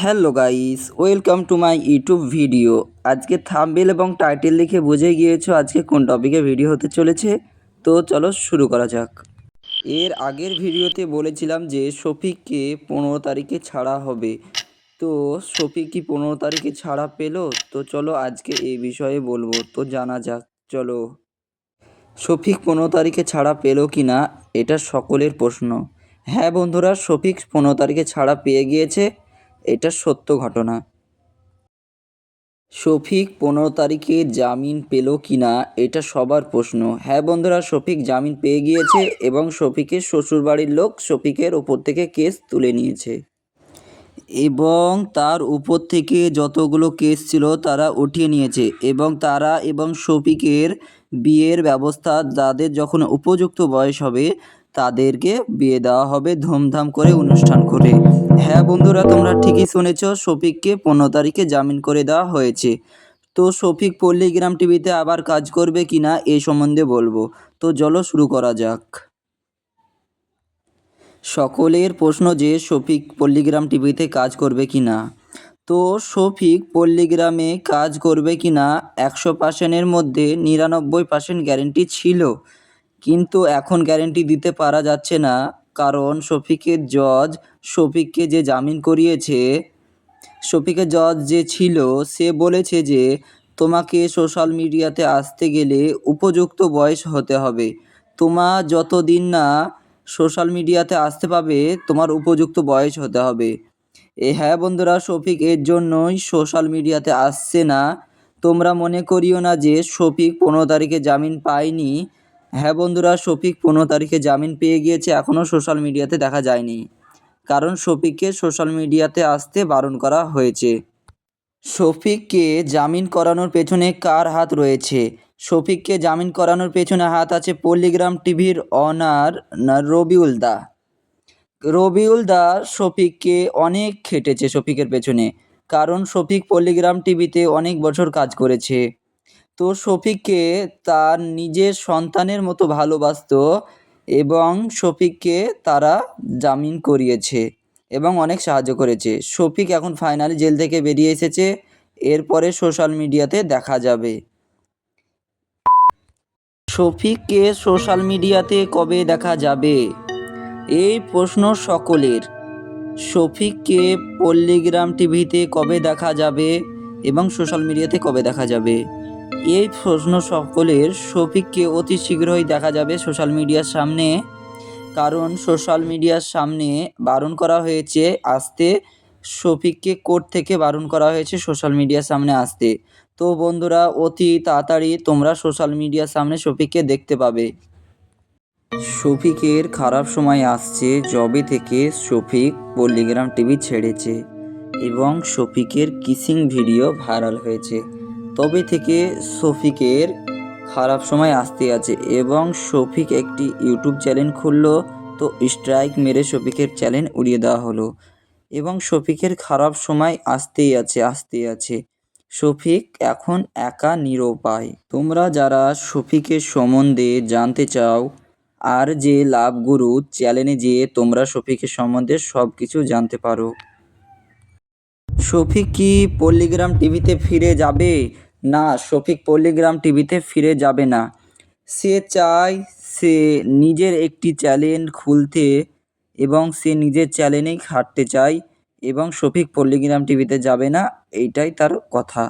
Hello guys, welcome to my YouTube video. আজকে thumbnail এবং title লিখে বুঝে গিয়েছো আজকে কোন টপিকে ভিডিও হতে চলেছে। তো চলো শুরু করা যাক। এর আগের ভিডিওতে বলেছিলাম যে শফিককে পনেরো তারিখে ছাড়া হবে। তো শফিক কি পনেরো তারিখে ছাড়া পেল? তো চলো আজকে এই বিষয়ে বলব। তো জানা যাক, চলো। শফিক পনেরো তারিখে ছাড়া পেল কি না এটা সকলের প্রশ্ন। হ্যাঁ বন্ধুরা, শফিক পনেরো তারিখে ছাড়া পেয়ে গিয়েছে। এটা সত্য ঘটনা। শফিক পনেরো তারিখে জামিন পেল কি না এটা সবার প্রশ্ন। হ্যাঁ বন্ধুরা, শফিক জামিন পেয়ে গিয়েছে এবং শফিকের শ্বশুরবাড়ির লোক শফিকের ওপর থেকে কেস তুলে নিয়েছে। এবং তার উপর থেকে যতগুলো কেস ছিল তারা উঠিয়ে নিয়েছে এবং তারা এবং শফিকের বিয়ের ব্যবস্থা যাদের যখন উপযুক্ত বয়স হবে তাদেরকে বিয়ে দেওয়া হবে ধুমধাম করে অনুষ্ঠান করে। হ্যাঁ বন্ধুরা, তোমরা ঠিকই শুনেছ, শফিককে পনেরো তারিখে জামিন করে দেওয়া হয়েছে। তো শফিক পল্লীগ্রাম টিভিতে আবার কাজ করবে কি না এই সম্বন্ধে বলব। তো চলো শুরু করা যাক। সকলের প্রশ্ন যে শফিক পল্লীগ্রাম টিভিতে কাজ করবে কি না। তো শফিক পল্লীগ্রামে কাজ করবে কি না, একশো পার্সেন্টের মধ্যে নিরানব্বই পার্সেন্ট গ্যারেন্টি ছিল। কিন্তু এখন গ্যারেন্টি দিতে পারা যাচ্ছে না। কারণ শফিকের জজ শফিককে যে জামিন করিয়েছে, শফিকের জজ যে ছিল, সে বলেছে যে তোমাকে সোশ্যাল মিডিয়াতে আসতে গেলে উপযুক্ত বয়স হতে হবে। তোমার যতদিন না সোশ্যাল মিডিয়াতে আসতে পাবে, তোমার উপযুক্ত বয়স হতে হবে। এ হ্যাঁ বন্ধুরা, শফিক এর জন্যই সোশ্যাল মিডিয়াতে আসছে না। তোমরা মনে করিও না যে শফিক পনেরো তারিখে জামিন পায়নি। হ্যাঁ বন্ধুরা, শফিক পনেরো তারিখে জামিন পেয়ে গিয়েছে, এখনও সোশ্যাল মিডিয়াতে দেখা যায়নি। কারণ শফিককে সোশ্যাল মিডিয়াতে আসতে বারণ করা হয়েছে। শফিককে জামিন করানোর পেছনে কার হাত রয়েছে? শফিককে জামিন করানোর পেছনে হাত আছে পল্লীগ্রাম টিভির অনার রবিউল দা। রবিউল দা শফিককে অনেক খেটেছে শফিকের পেছনে। কারণ শফিক পল্লীগ্রাম টিভিতে অনেক বছর কাজ করেছে। তো শফিককে তার নিজের সন্তানের মতো ভালোবাসতো এবং শফিককে তারা জামিন করিয়েছে এবং অনেক সাহায্য করেছে। শফিক এখন ফাইনালি জেল থেকে বেরিয়ে এসেছে। এরপরে সোশ্যাল মিডিয়াতে দেখা যাবে। শফিককে সোশ্যাল মিডিয়াতে কবে দেখা যাবে? এই প্রশ্ন সকলের। শফিককে পল্লীগ্রাম টিভিতে কবে দেখা যাবে এবং সোশ্যাল মিডিয়াতে কবে দেখা যাবে? এই প্রশ্ন সকলের শফিককে অতি শীঘ্রই দেখা যাবে সোশ্যাল মিডিয়ার সামনে। কারণ সোশ্যাল মিডিয়ার সামনে বারণ করা হয়েছে, আসতে শফিককে কোর্ট থেকে বারণ করা হয়েছে সোশ্যাল মিডিয়ার সামনে আসতে। তো বন্ধুরা, অতি তাড়াতাড়ি তোমরা সোশ্যাল মিডিয়ার সামনে শফিককে দেখতে পাবে। শফিকের খারাপ সময় আসছে জবে থেকে শফিক পল্লিগ্রাম টিভি ছেড়েছে এবং শফিকের কিসিং ভিডিও ভাইরাল হয়েছে। তবে থেকে শফিকের খারাপ সময় আসতে আছে এবং শফিক একটি ইউটিউব চ্যানেল খুললো, তো স্ট্রাইক মেরে শফিকের চ্যানেল উড়িয়ে দেওয়া হলো এবং শফিকের খারাপ সময় আসতেই আছে আসতেই আছে। শফিক এখন একা নিরুপায়। তোমরা যারা শফিকের সম্বন্ধে জানতে চাও আর যে লাভ গুরু চ্যানেলে যেয়ে তোমরা শফিকের সম্বন্ধে সব কিছু জানতে পারো শফিক কি পল্লিগ্রাম টিভিতে ফিরে যাবে? না, শফিক পল্লিগ্রাম টিভিতে ফিরে যাবে না। সে চায় সে নিজের একটি চ্যানেল খুলতে এবং সে নিজের চ্যানেলেই খাটতে চায় এবং শফিক পল্লিগ্রাম টিভিতে যাবে না, এইটাই তার কথা।